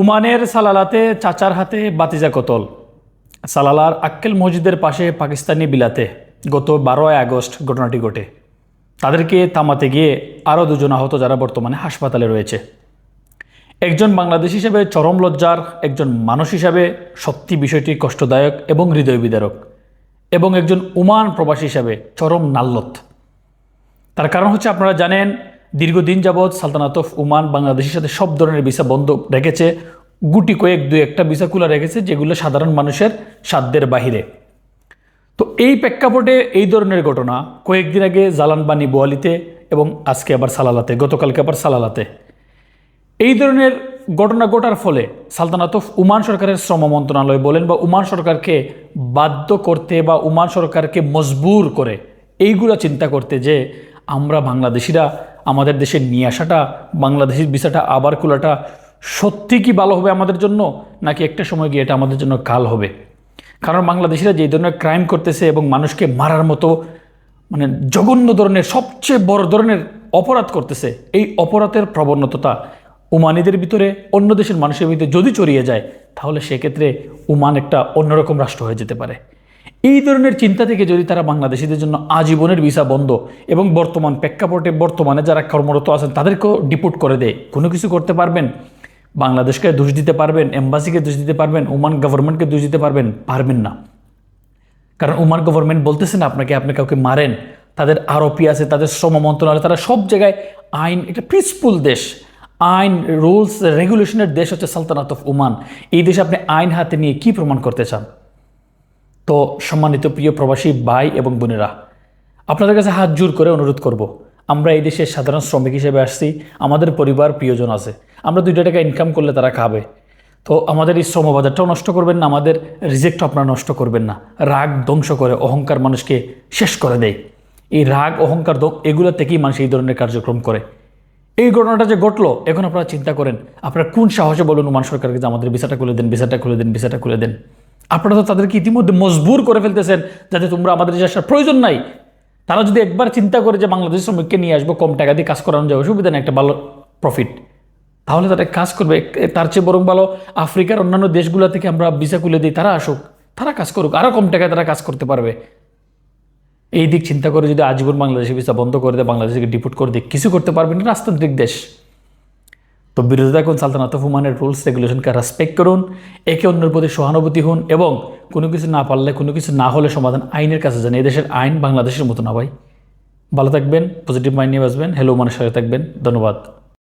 উমানের সালালাতে চাচার হাতে বাতিজা কতল। সালালার আক্কেল মসজিদের পাশে পাকিস্তানি বিলাতে গত বারোই আগস্ট ঘটনাটি ঘটে। তাদেরকে থামাতে গিয়ে আরও দুজন আহত যারা বর্তমানে হাসপাতালে রয়েছে। একজন বাংলাদেশ হিসেবে চরম লজ্জার, একজন মানুষ হিসাবে সত্যি বিষয়টি কষ্টদায়ক এবং হৃদয় বিদারক, এবং একজন উমান প্রবাসী হিসাবে চরম নাল্লত। তার কারণ হচ্ছে আপনারা জানেন দীর্ঘদিন যাবৎ সালতানাত অফ ওমান বাংলাদেশের সাথে সব ধরনের ভিসা বন্ধ রেখেছে। গুটি কয়েক দু একটা ভিসা খোলা রেখেছে, যেগুলো সাধারণ মানুষের সাধ্যের বাহিরে। তো এই প্রেক্ষাপটে এই ধরনের ঘটনা কয়েকদিন আগে জালানবানি বোয়ালিতে এবং আজকে আবার সালালাতে, গতকালকে আবার সালালাতে। এই ধরনের ঘটনা ঘটার ফলে সালতানাত অফ উমান সরকারের শ্রম মন্ত্রণালয় বলেন বা উমান সরকারকে বাধ্য করতে বা উমান সরকারকে মজবুর করে এইগুলা চিন্তা করতে যে আমরা বাংলাদেশিরা আমাদের দেশে নিয়ে আসাটা বাংলাদেশের বিষয়টা আবার খোলাটা সত্যি কি ভালো হবে আমাদের জন্য? নাকি একটা সময় গিয়ে এটা আমাদের জন্য কাল হবে? কারণ বাংলাদেশিরা যে ধরনের ক্রাইম করতেছে এবং মানুষকে মারার মতো মানে জঘন্য ধরনের, সবচেয়ে বড় ধরনের অপরাধ করতেছে, এই অপরাধের প্রবণতা উমানিদের ভিতরে, অন্য দেশের মানুষের ভিতরে যদি চড়িয়ে যায়, তাহলে সেক্ষেত্রে উমান একটা অন্যরকম রাষ্ট্র হয়ে যেতে পারে। এই ধরনের চিন্তা থেকে যদি তারা বাংলাদেশিদের জন্য আজীবনের ভিসা বন্ধ এবং বর্তমান প্রেক্ষাপটে বর্তমানে যারা কর্মরত আছেন, তাদেরকেও ডিপোর্ট করে দেয়, কোনো কিছু করতে পারবেন? বাংলাদেশকে দোষ দিতে পারবেন? এম্বাসিকে দোষ দিতে পারবেন? ওমান গভর্নমেন্টকে দোষ দিতে পারবেন? পারবেন না। কারণ ওমান গভর্নমেন্ট বলতেছে না আপনাকে, আপনি কাউকে মারেন। তাদের আরোপি আছে, তাদের শ্রম মন্ত্রণালয়, তারা সব জায়গায় আইন, একটা পিসফুল দেশ। আইন রুলস রেগুলেশনের দেশ হচ্ছে সালতানাত অফ ওমান। এই দেশে আপনি আইন হাতে নিয়ে কি প্রমাণ করতে চান? তো সম্মানিত প্রিয় প্রবাসী ভাই এবং বোনেরা, আপনাদের কাছে হাত জোর করে অনুরোধ করব। আমরা এই দেশের সাধারণ শ্রমিক হিসেবে আসছি, আমাদের পরিবার প্রিয়জন আছে, আমরা দুইটা টাকা ইনকাম করলে তারা খাবে। তো আমাদের এই শ্রমবাজারটাও নষ্ট করবেন না, আমাদের রিজেক্টও আপনারা নষ্ট করবেন না, রাগ ধ্বংস করে অহংকার মানুষকে শেষ করে দেয়। এই রাগ, অহংকার দ- এগুলো থেকেই মানুষ এই ধরনের কার্যক্রম করে। এই ঘটনাটা যে ঘটলো, এখন আপনারা চিন্তা করেন, আপনারা কোন সাহসে বলুন ওমান সরকারকে যে আমাদের ভিসাটা খুলে দেন, ভিসাটা খুলে দেন, ভিসাটা খুলে দেন। আপনারা তো তাদেরকে ইতিমধ্যে মজবুর করে ফেলতেছেন যাতে তোমরা আমাদের দেশে আসার প্রয়োজন নাই। তারা যদি একবার চিন্তা করে যে বাংলাদেশ শ্রমিককে নিয়ে আসব, কম টাকা দিয়ে কাজ করানো যাবে সুবিধা নেই, একটা ভালো প্রফিট তাহলে তারা কাজ করবে তার চেয়ে বরং ভালো আফ্রিকার অন্যান্য দেশগুলো থেকে আমরা ভিসা খুলে দিই, তারা আসুক, তারা কাজ করুক আরও কম টাকায় তারা কাজ করতে পারবে। এই দিক চিন্তা করে যদি আজীবন বাংলাদেশে ভিসা বন্ধ করে দেয়, বাংলাদেশকে ডিপোর্ট করে দেয়, কিছু করতে পারবে না, রাজতান্ত্রিক দেশ। তো বিরোধিতা করুন সালতানাত হুমানের রুলস, রেগুলেশনকে রেসপেক্ট করুন, একে অন্যের প্রতি সহানুভূতি হন এবং কোনো কিছু না পারলে, কোনো কিছু না হলে সমাধান আইনের কাছে যান। এদেশের দেশের আইন বাংলাদেশের মতো না ভাই। ভালো থাকবেন পজিটিভ মাইন্ড নিয়ে বাসবেন হ্যালো মানুষের সাথে থাকবেন। ধন্যবাদ।